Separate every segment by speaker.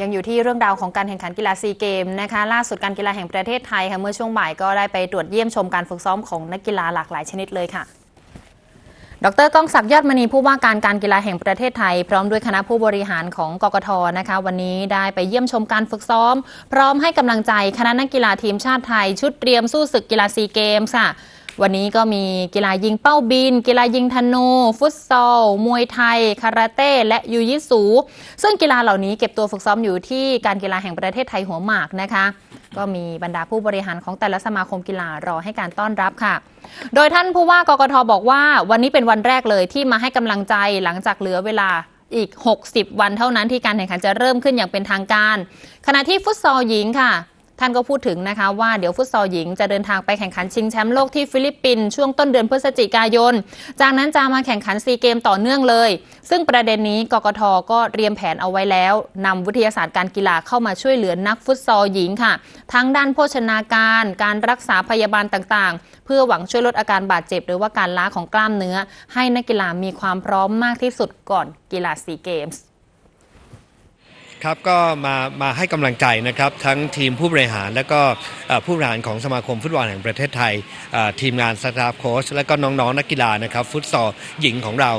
Speaker 1: ยังอยู่ที่เรื่องราวของการแข่งขันกีฬาซีเกมนะคะล่าสุดการกีฬาแห่งประเทศไทยค่ะเมื่อช่วงบ่ายก็ได้ไปตรวจเยี่ยมชมการฝึกซ้อมของนักกีฬาหลากหลายชนิดเลยค่ะ ดรก้องศักดิ์ยอดมณีผู้ว่าการการกีฬาแห่งประเทศไทย พร้อมด้วยคณะผู้บริหารของกกทนะคะ วันนี้ได้ไปเยี่ยมชมการฝึกซ้อม พร้อมให้กำลังใจคณะนักกีฬาทีมชาติไทย ชุดเตรียมสู้ศึกกีฬาซีเกมส์ค่ะ วันนี้ก็มีกีฬายิงเป้าบิน กีฬายิงธนู ฟุตซอล มวยไทย คาราเต้ และยูยิสู ซึ่งกีฬาเหล่านี้เก็บตัวฝึกซ้อมอยู่ที่การกีฬาแห่งประเทศไทยหัวหมากนะคะ ก็มีบรรดาผู้บริหารของแต่ละสมาคมกีฬารอให้การต้อนรับค่ะ โดยท่านผู้ว่ากกทบอกว่า วันนี้เป็นวันแรกเลยที่มาให้กำลังใจหลังจากเหลือเวลาอีก 60 วันเท่านั้นที่การแข่งขันจะเริ่มขึ้นอย่างเป็นทางการ ขณะที่ฟุตซอลหญิงค่ะ ท่านก็พูดถึงนะคะว่าเดี๋ยวฟุตซอลหญิงจะเดินทางไปแข่งขันชิงแชมป์โลกที่ฟิลิปปินส์ช่วงต้นเดือนพฤศจิกายน จากนั้นจะมาแข่งขันซีเกมต่อเนื่องเลย ซึ่งประเด็นนี้กกทก็เตรียมแผนเอาไว้แล้วนำวิทยาศาสตร์การกีฬาเข้ามาช่วยเหลือนักฟุตซอลหญิงค่ะ ทั้งด้านโภชนาการ การรักษาพยาบาลต่างๆ เพื่อหวังช่วยลดอาการบาดเจ็บ หรือว่าการล้าของกล้ามเนื้อ ให้นักกีฬามีความพร้อมมากที่สุดก่อนกีฬาซีเกมส์
Speaker 2: ครับก็มามาให้กำลังใจนะครับทั้งทีมผู้บริหาร และก็ผู้บริหารของสมาคมฟุตบอลแห่งประเทศไทย ทีมงานสตาฟโค้ชและก็น้องๆนักกีฬานะครับฟุตซอลหญิงของเรา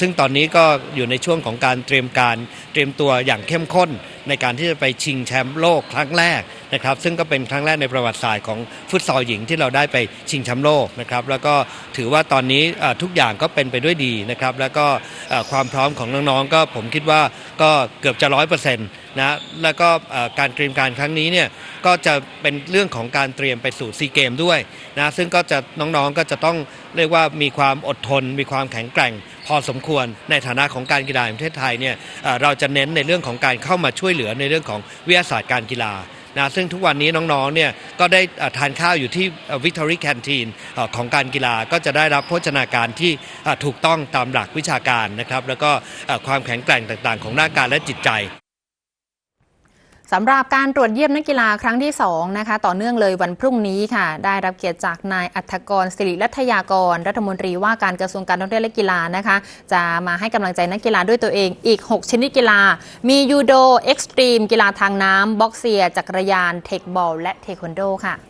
Speaker 2: ซึ่งตอนนี้ก็อยู่ในช่วงของการเตรียมการเตรียมตัวอย่างเข้มข้น ในการที่จะไปชิงแชมป์โลกครั้งแรกนะครับซึ่งก็เป็นครั้งแรกในประวัติศาสตร์ของฟุตซอลหญิงที่เราได้ไปชิงแชมป์โลกนะครับแล้วก็ถือว่าตอนนี้ทุกอย่างก็เป็นไปด้วยดีนะครับแล้วก็ความพร้อมของน้องๆก็ผมคิดว่าก็เกือบจะร้อยเปอร์เซ็นต์นะแล้วก็การเตรียมการครั้งนี้เนี่ยก็จะเป็นเรื่องของการเตรียมไปสู่ซีเกมด้วยนะซึ่งก็จะน้องๆก็จะต้องเรียกว่ามีความอดทน มีความแข็งแกร่ง พอสมควรในฐานะของการกีฬาแห่งประเทศไทยเนี่ยเราจะเน้นในเรื่องของการเข้ามาช่วยเหลือในเรื่องของวิทยาศาสตร์การกีฬานะซึ่งทุกวันนี้น้องๆเนี่ยก็ได้ทานข้าวอยู่ที่วิกตอรี่แคนทีนของการกีฬาก็จะได้รับโภชนาการที่ถูกต้องตามหลักวิชาการนะครับแล้วก็ความแข็งแกร่งต่างๆ ของร่างกายและจิตใจ
Speaker 1: สำหรับการตรวจเยี่ยมนักกีฬาครั้งที่2นะคะต่อเนื่องเลยวันพรุ่งนี้ค่ะ ได้รับเกียรติจากนายอัธกรศิริรัตยากร รัฐมนตรีว่าการกระทรวงการท่องเที่ยวและกีฬานะคะ จะมาให้กำลังใจนักกีฬาด้วยตัวเองอีก 6 ชนิดกีฬา มียูโดเอ็กซ์ตรีม กีฬาทางน้ำบ็อกเซียจักรยาน เทคบอลและเทควันโดค่ะ